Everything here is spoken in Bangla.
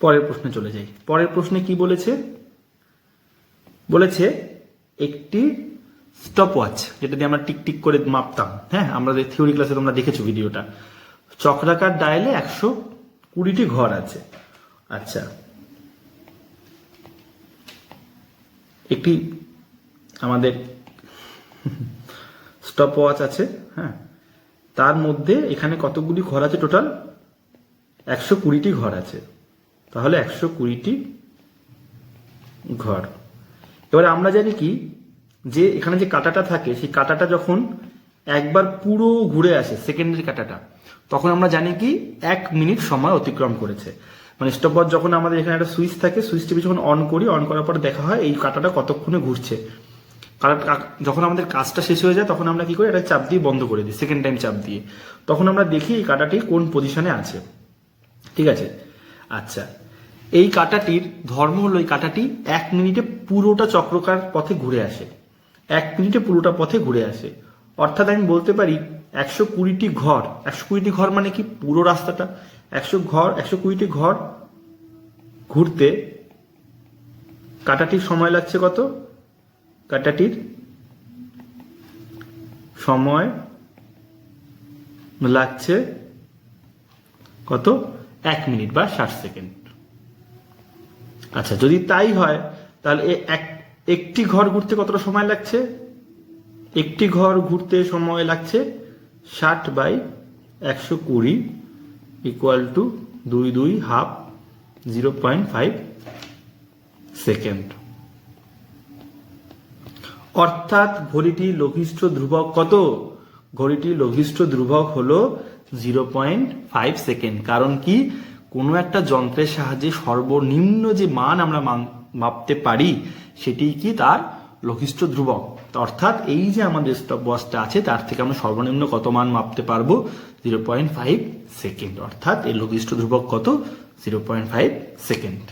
পরের প্রশ্নে চলে যাই। পরের প্রশ্নে কি বলেছে? বলেছে, একটি স্টপ ওয়াচ যেটা দিয়ে আমরা টিক টিক করে মাপতাম। হ্যাঁ আমরা থিওরি ক্লাসে তোমরা দেখেছ ভিডিওটা। চক্রাকার ডায়ালে একশো কুড়িটি ঘর আছে। আচ্ছা। একটি আমাদের স্টপ ওয়াচ আছে হ্যাঁ। তার মধ্যে এখানে কতগুলি ঘর আছে টোটাল? একশো কুড়িটি ঘর আছে। তাহলে একশো কুড়িটি ঘর। এবারে আমরা জানি কি, যে এখানে যে কাটাটা থাকে, সেই কাটাটা যখন একবার পুরো ঘুরে আসে সেকেন্ডের কাটাটা, তখন আমরা জানি কি, এক মিনিট সময় অতিক্রম করেছে। মানে স্টপওয়াচ যখন আমাদের এখানে একটা সুইচ থাকে সুইচটি যখন অন করি, অন করার পর দেখা হয় এই কাটাটা কতক্ষণে ঘুরছে। যখন আমাদের কাজটা শেষ হয়ে যায়, তখন আমরা কি করি, একটা চাপ দিয়ে বন্ধ করে দিই সেকেন্ড টাইম চাপ দিয়ে। তখন আমরা দেখি এই কাটাটি কোন পজিশনে আছে। ঠিক আছে? আচ্ছা। এই কাটাটির ধর্ম হলো এই কাটাটি এক মিনিটে পুরোটা চক্রকার পথে ঘুরে আসে। এক মিনিটে পুরোটা পথে ঘুরে আসে। অর্থাৎ আমি বলতে পারি একশো কুড়িটি ঘর। একশো কুড়িটি ঘর মানে কি? পুরো রাস্তাটা। একশো ঘর, একশো কুড়িটি ঘর ঘুরতে কাটাটির সময় লাগছে কত? কাটাটির সময় লাগছে কত? এক মিনিট বা ষাট সেকেন্ড। আচ্ছা যদি তাই হয়, তাহলে এক, একটি ঘর ঘুরতে কতটা সময় লাগছে? একটি ঘর ঘুরতে সময় লাগছে ষাট বাই একশো কুড়ি ইকুয়াল টু দুই দুই half zero point five second অর্থাৎ ঘড়িটির লঘিষ্ঠ ধ্রুবক কত? ঘড়িটির লঘিষ্ঠ ধ্রুবক হলো জিরো পয়েন্ট ফাইভ সেকেন্ড কারণ কি? কোনো একটা যন্ত্রের সাহায্যে সর্বনিম্ন যে মান আমরা মাপতে পারি সেটি কি তার লঘিষ্ঠ ধ্রুবক? অর্থাৎ এই যে আমাদের স্টপ ওয়াচটা আছে, তার থেকে আমরা সর্বনিম্ন কত মান মাপতে পারব? Zero point five second. অর্থাৎ এর লঘিষ্ঠ ধ্রুবক কত? Zero point five second.